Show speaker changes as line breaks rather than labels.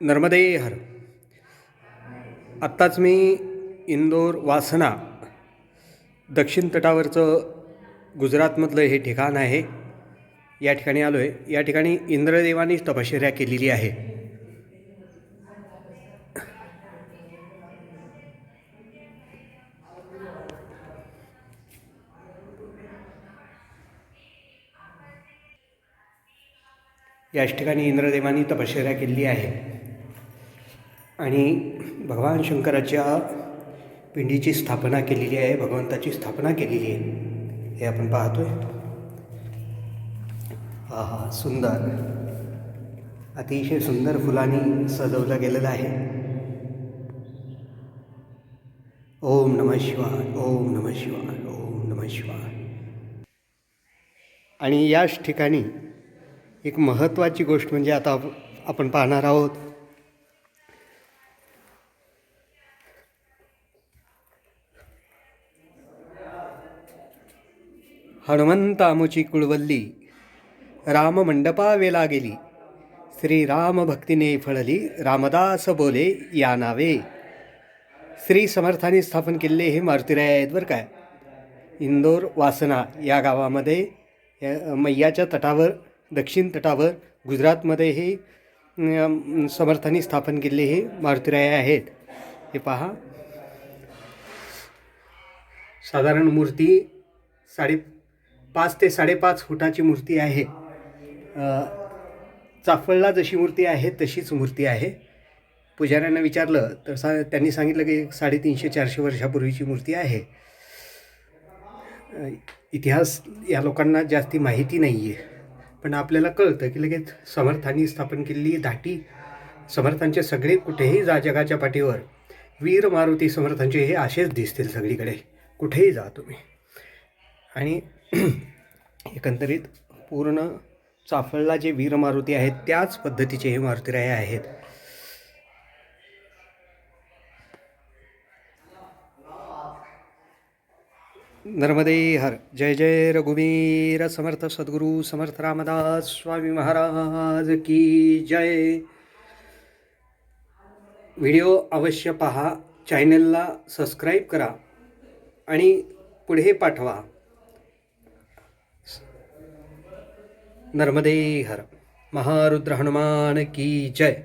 नर्मदे हर। आत्ताच मी इंदोर वासना दक्षिण तटावरचं गुजरातमधलं हे ठिकाण आहे. या ठिकाणी आलो आहे या ठिकाणी इंद्रदेवानी तपश्चर्या केलेली आहे. याच ठिकाणी इंद्रदेवानी तपश्चर्या केलेली आहे. आणि भगवान शंकराच्या पिंडीची स्थापना केलेली आहे भगवंताची स्थापना केलेली आहे. हे आपण पाहतो आहे हा हा सुंदर. अतिशय सुंदर फुलांनी सजवलं गेलेलं आहे. ओम नम शिवाय ओम नम शिवाय ओम नम शिवाय. आणि याच ठिकाणी एक महत्त्वाची गोष्ट म्हणजे आता आप- आपण पाहणार आहोत हनुमंतामुची कुळवल्ली राम मंडपा वेला गेली श्री राम भक्तीने फळली रामदास बोले या नावे. श्री समर्थाने स्थापन केलेले हे मारुतीराय आहेत बरं काय. इंदोर वासना या गावामध्ये मैयाच्या तटावर दक्षिण तटावर गुजरातमध्ये हे समर्थाने स्थापन केलेले हे मारुतीराय आहेत. हे पहा. साधारण मूर्ती साडे पाच ते साडेपाच फुटाची मूर्ती आहे. चाफळला जशी मूर्ती आहे तशीच मूर्ती आहे. पुजाऱ्यांना विचारलं तर सा त्यांनी सांगितलं की एक साडेतीनशे चारशे वर्षापूर्वीची मूर्ती आहे. इतिहास या लोकांना जास्ती माहिती नाही आहे पण आपल्याला कळतं की लगेच समर्थांनी स्थापन केलेली धाटी समर्थांचे सगळे कुठेही जा जगाच्या पाठीवर. वीर मारुती समर्थांचे हे असेच दिसतील सगळीकडे. कुठेही जा तुम्ही. आणि एकंदरीत पूर्ण चाफळला जे वीर मारुती आहेत त्याच पद्धतीचे हे मारुतीराय आहेत. नर्मदे हर जय जय रघुवीर समर्थ सद्गुरू समर्थ रामदास स्वामी महाराज की जय. व्हिडिओ अवश्य पहा चॅनलला सबस्क्राईब करा आणि पुढे पाठवा. नर्मदे हर महारुद्र हनुमान की जय।